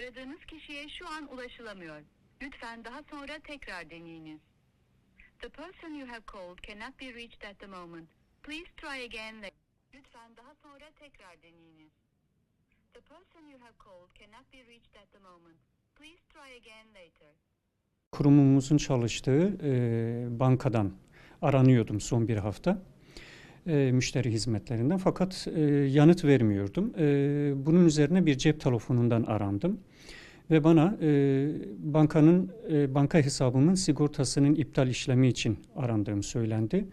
Aradığınız kişiye şu an ulaşılamıyor. Lütfen daha sonra tekrar deneyiniz. The person you have called cannot be reached at the moment. Please try again later. Lütfen daha sonra tekrar deneyiniz. The person you have called cannot be reached at the moment. Please try again later. kurumumuzun çalıştığı e, bankadan aranıyordum son bir hafta e, müşteri hizmetlerinden fakat e, yanıt vermiyordum. E, bunun üzerine bir cep telefonundan arandım ve bana e, bankanın e, banka hesabımın sigortasının iptal işlemi için arandığım söylendi.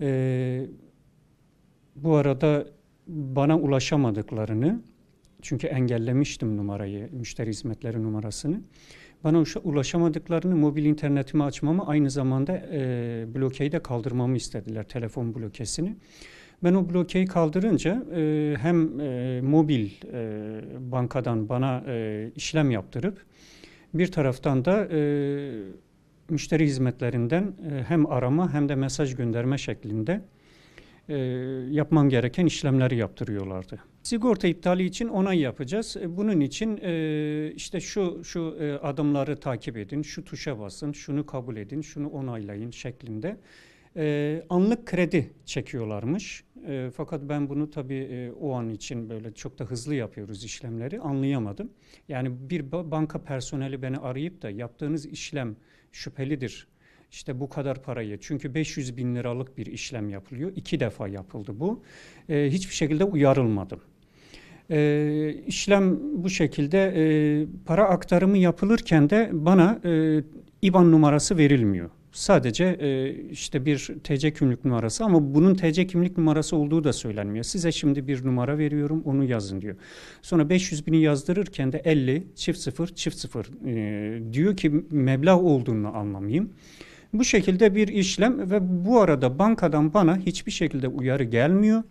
E, bu arada bana ulaşamadıklarını çünkü engellemiştim numarayı, müşteri hizmetleri numarasını. Bana ulaşamadıklarını mobil internetimi açmamı aynı zamanda e, blokeyi de kaldırmamı istediler telefon blokesini. Ben o blokeyi kaldırınca e, hem e, mobil e, bankadan bana e, işlem yaptırıp bir taraftan da e, müşteri hizmetlerinden e, hem arama hem de mesaj gönderme şeklinde e, yapmam gereken işlemleri yaptırıyorlardı. Sigorta iptali için onay yapacağız. E, Bunun için e, işte şu şu e, adımları takip edin, şu tuşa basın, şunu kabul edin, şunu onaylayın şeklinde e, anlık kredi çekiyorlarmış. E, fakat ben bunu tabii e, o an için böyle çok da hızlı yapıyoruz işlemleri anlayamadım. Yani bir ba- banka personeli beni arayıp da yaptığınız işlem şüphelidir. İşte bu kadar parayı çünkü 500 bin liralık bir işlem yapılıyor. İki defa yapıldı bu. E, hiçbir şekilde uyarılmadım. E, işlem bu şekilde e, para aktarımı yapılırken de bana e, IBAN numarası verilmiyor. Sadece e, işte bir TC kimlik numarası ama bunun TC kimlik numarası olduğu da söylenmiyor. Size şimdi bir numara veriyorum onu yazın diyor. Sonra 500 bini yazdırırken de 50 çift sıfır çift sıfır e, diyor ki meblağ olduğunu anlamayayım. Bu şekilde bir işlem ve bu arada bankadan bana hiçbir şekilde uyarı gelmiyor.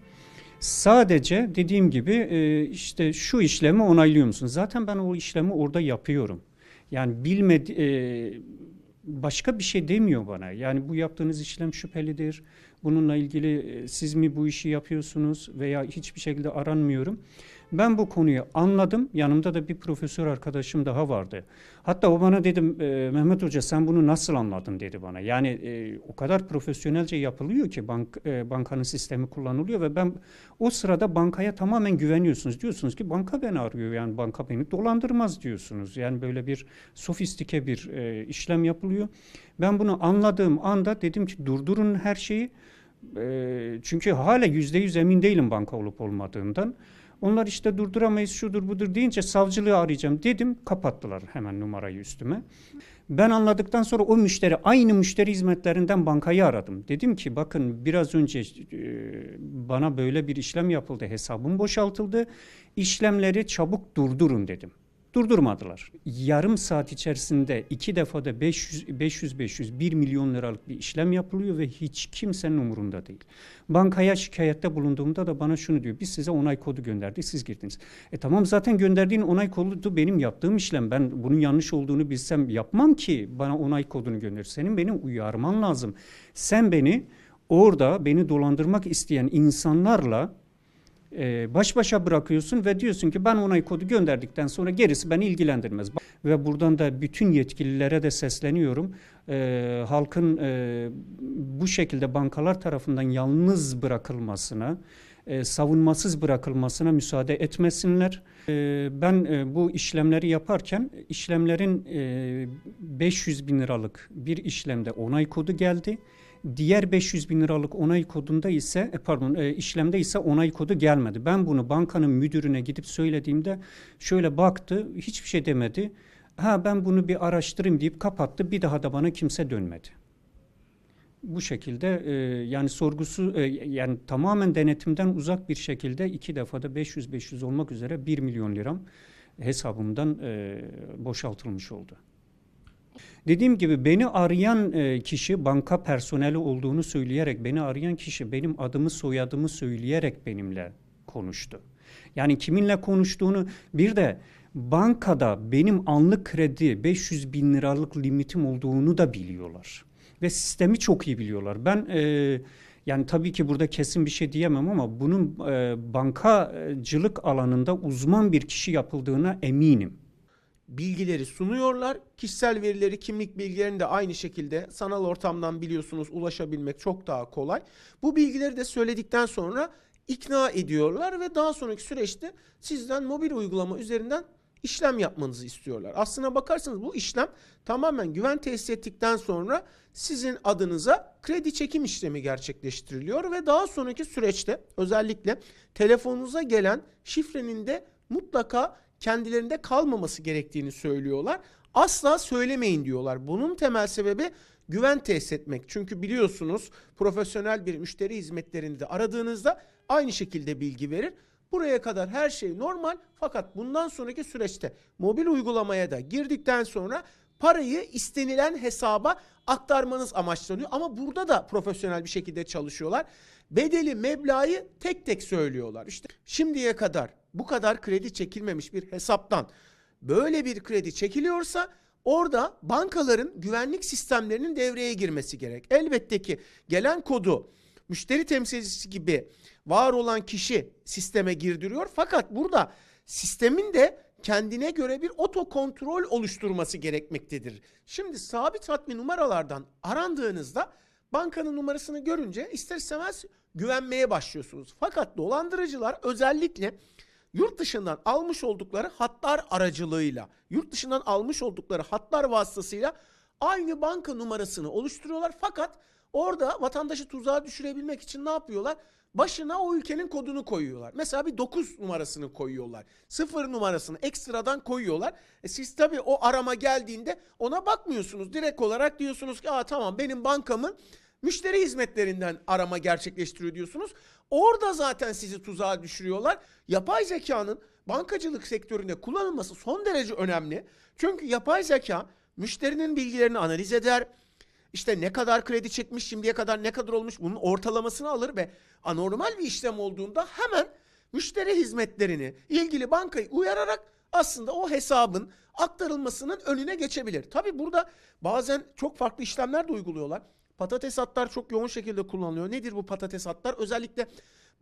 Sadece dediğim gibi e, işte şu işlemi onaylıyor musun? Zaten ben o işlemi orada yapıyorum. Yani bilmedi e, başka bir şey demiyor bana. Yani bu yaptığınız işlem şüphelidir. Bununla ilgili e, siz mi bu işi yapıyorsunuz veya hiçbir şekilde aranmıyorum. Ben bu konuyu anladım. Yanımda da bir profesör arkadaşım daha vardı. Hatta o bana dedim e, Mehmet Hoca sen bunu nasıl anladın dedi bana. Yani e, o kadar profesyonelce yapılıyor ki bank e, bankanın sistemi kullanılıyor ve ben o sırada bankaya tamamen güveniyorsunuz. Diyorsunuz ki banka beni arıyor yani banka beni dolandırmaz diyorsunuz. Yani böyle bir sofistike bir e, işlem yapılıyor. Ben bunu anladığım anda dedim ki durdurun her şeyi. E, çünkü hala yüzde yüz emin değilim banka olup olmadığından. Onlar işte durduramayız şudur budur deyince savcılığı arayacağım dedim. Kapattılar hemen numarayı üstüme. Ben anladıktan sonra o müşteri aynı müşteri hizmetlerinden bankayı aradım. Dedim ki bakın biraz önce e, bana böyle bir işlem yapıldı. Hesabım boşaltıldı. İşlemleri çabuk durdurun dedim. Durdurmadılar. Yarım saat içerisinde iki defada 500 500 500 1 milyon liralık bir işlem yapılıyor ve hiç kimsenin umurunda değil. Bankaya şikayette bulunduğumda da bana şunu diyor. Biz size onay kodu gönderdik, siz girdiniz. E tamam zaten gönderdiğin onay kodu benim yaptığım işlem. Ben bunun yanlış olduğunu bilsem yapmam ki bana onay kodunu gönder. Senin beni uyarman lazım. Sen beni orada beni dolandırmak isteyen insanlarla e, baş başa bırakıyorsun ve diyorsun ki ben onay kodu gönderdikten sonra gerisi beni ilgilendirmez. Ve buradan da bütün yetkililere de sesleniyorum. E, halkın e, bu şekilde bankalar tarafından yalnız bırakılmasına, e, savunmasız bırakılmasına müsaade etmesinler. E, ben e, bu işlemleri yaparken işlemlerin e, 500 bin liralık bir işlemde onay kodu geldi. Diğer 500 bin liralık onay kodunda ise e, pardon e, işlemde ise onay kodu gelmedi. Ben bunu bankanın müdürüne gidip söylediğimde şöyle baktı hiçbir şey demedi. Ha ben bunu bir araştırayım deyip kapattı. Bir daha da bana kimse dönmedi. Bu şekilde e, yani sorgusu e, yani tamamen denetimden uzak bir şekilde iki defada 500-500 olmak üzere 1 milyon liram hesabımdan e, boşaltılmış oldu. Dediğim gibi beni arayan e, kişi banka personeli olduğunu söyleyerek beni arayan kişi benim adımı soyadımı söyleyerek benimle konuştu. Yani kiminle konuştuğunu bir de bankada benim anlık kredi 500 bin liralık limitim olduğunu da biliyorlar. Ve sistemi çok iyi biliyorlar. Ben e, yani tabii ki burada kesin bir şey diyemem ama bunun e, bankacılık alanında uzman bir kişi yapıldığına eminim. Bilgileri sunuyorlar. Kişisel verileri, kimlik bilgilerini de aynı şekilde sanal ortamdan biliyorsunuz ulaşabilmek çok daha kolay. Bu bilgileri de söyledikten sonra ikna ediyorlar ve daha sonraki süreçte sizden mobil uygulama üzerinden işlem yapmanızı istiyorlar. Aslına bakarsanız bu işlem tamamen güven tesis ettikten sonra sizin adınıza kredi çekim işlemi gerçekleştiriliyor ve daha sonraki süreçte özellikle telefonunuza gelen şifrenin de mutlaka kendilerinde kalmaması gerektiğini söylüyorlar. Asla söylemeyin diyorlar. Bunun temel sebebi güven tesis etmek. Çünkü biliyorsunuz profesyonel bir müşteri hizmetlerinde aradığınızda aynı şekilde bilgi verir. Buraya kadar her şey normal fakat bundan sonraki süreçte mobil uygulamaya da girdikten sonra parayı istenilen hesaba aktarmanız amaçlanıyor. Ama burada da profesyonel bir şekilde çalışıyorlar. Bedeli, meblağı tek tek söylüyorlar. İşte şimdiye kadar bu kadar kredi çekilmemiş bir hesaptan böyle bir kredi çekiliyorsa orada bankaların güvenlik sistemlerinin devreye girmesi gerek. Elbette ki gelen kodu müşteri temsilcisi gibi var olan kişi sisteme girdiriyor. Fakat burada sistemin de kendine göre bir oto kontrol oluşturması gerekmektedir. Şimdi sabit hatmi numaralardan arandığınızda bankanın numarasını görünce ister istemez güvenmeye başlıyorsunuz. Fakat dolandırıcılar özellikle yurt dışından almış oldukları hatlar aracılığıyla, yurt dışından almış oldukları hatlar vasıtasıyla aynı banka numarasını oluşturuyorlar. Fakat orada vatandaşı tuzağa düşürebilmek için ne yapıyorlar? Başına o ülkenin kodunu koyuyorlar. Mesela bir 9 numarasını koyuyorlar. 0 numarasını ekstradan koyuyorlar. E siz tabii o arama geldiğinde ona bakmıyorsunuz. Direkt olarak diyorsunuz ki Aa, tamam benim bankamın müşteri hizmetlerinden arama gerçekleştiriyor diyorsunuz. Orada zaten sizi tuzağa düşürüyorlar. Yapay zekanın bankacılık sektöründe kullanılması son derece önemli. Çünkü yapay zeka müşterinin bilgilerini analiz eder. İşte ne kadar kredi çekmiş, şimdiye kadar ne kadar olmuş bunun ortalamasını alır ve anormal bir işlem olduğunda hemen müşteri hizmetlerini ilgili bankayı uyararak aslında o hesabın aktarılmasının önüne geçebilir. Tabi burada bazen çok farklı işlemler de uyguluyorlar. Patates hatlar çok yoğun şekilde kullanılıyor. Nedir bu patates hatlar? Özellikle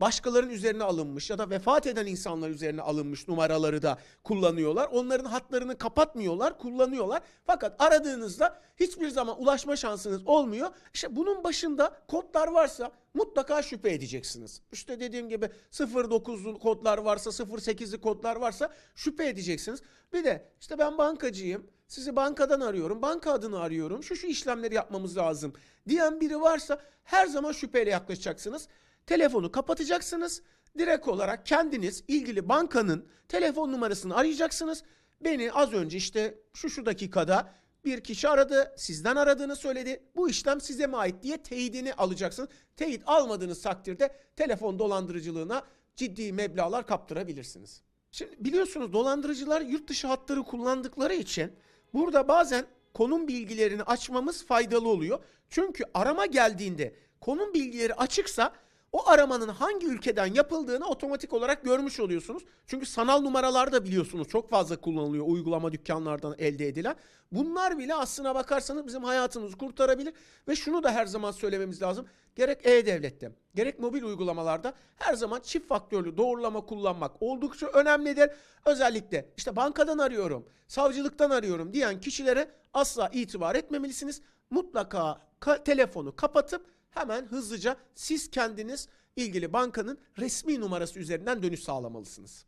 başkalarının üzerine alınmış ya da vefat eden insanlar üzerine alınmış numaraları da kullanıyorlar. Onların hatlarını kapatmıyorlar, kullanıyorlar. Fakat aradığınızda hiçbir zaman ulaşma şansınız olmuyor. İşte bunun başında kodlar varsa mutlaka şüphe edeceksiniz. İşte dediğim gibi 09'lu kodlar varsa, 08'li kodlar varsa şüphe edeceksiniz. Bir de işte ben bankacıyım. Sizi bankadan arıyorum, banka adını arıyorum, şu şu işlemleri yapmamız lazım diyen biri varsa her zaman şüpheyle yaklaşacaksınız. Telefonu kapatacaksınız. Direkt olarak kendiniz ilgili bankanın telefon numarasını arayacaksınız. Beni az önce işte şu şu dakikada bir kişi aradı, sizden aradığını söyledi. Bu işlem size mi ait diye teyidini alacaksınız. Teyit almadığınız takdirde telefon dolandırıcılığına ciddi meblağlar kaptırabilirsiniz. Şimdi biliyorsunuz dolandırıcılar yurt dışı hatları kullandıkları için burada bazen konum bilgilerini açmamız faydalı oluyor. Çünkü arama geldiğinde konum bilgileri açıksa o aramanın hangi ülkeden yapıldığını otomatik olarak görmüş oluyorsunuz. Çünkü sanal numaralar da biliyorsunuz çok fazla kullanılıyor uygulama dükkanlardan elde edilen. Bunlar bile aslına bakarsanız bizim hayatımızı kurtarabilir ve şunu da her zaman söylememiz lazım. Gerek e-devlette, gerek mobil uygulamalarda her zaman çift faktörlü doğrulama kullanmak oldukça önemlidir. Özellikle işte bankadan arıyorum, savcılıktan arıyorum diyen kişilere asla itibar etmemelisiniz. Mutlaka ka- telefonu kapatıp hemen hızlıca siz kendiniz ilgili bankanın resmi numarası üzerinden dönüş sağlamalısınız.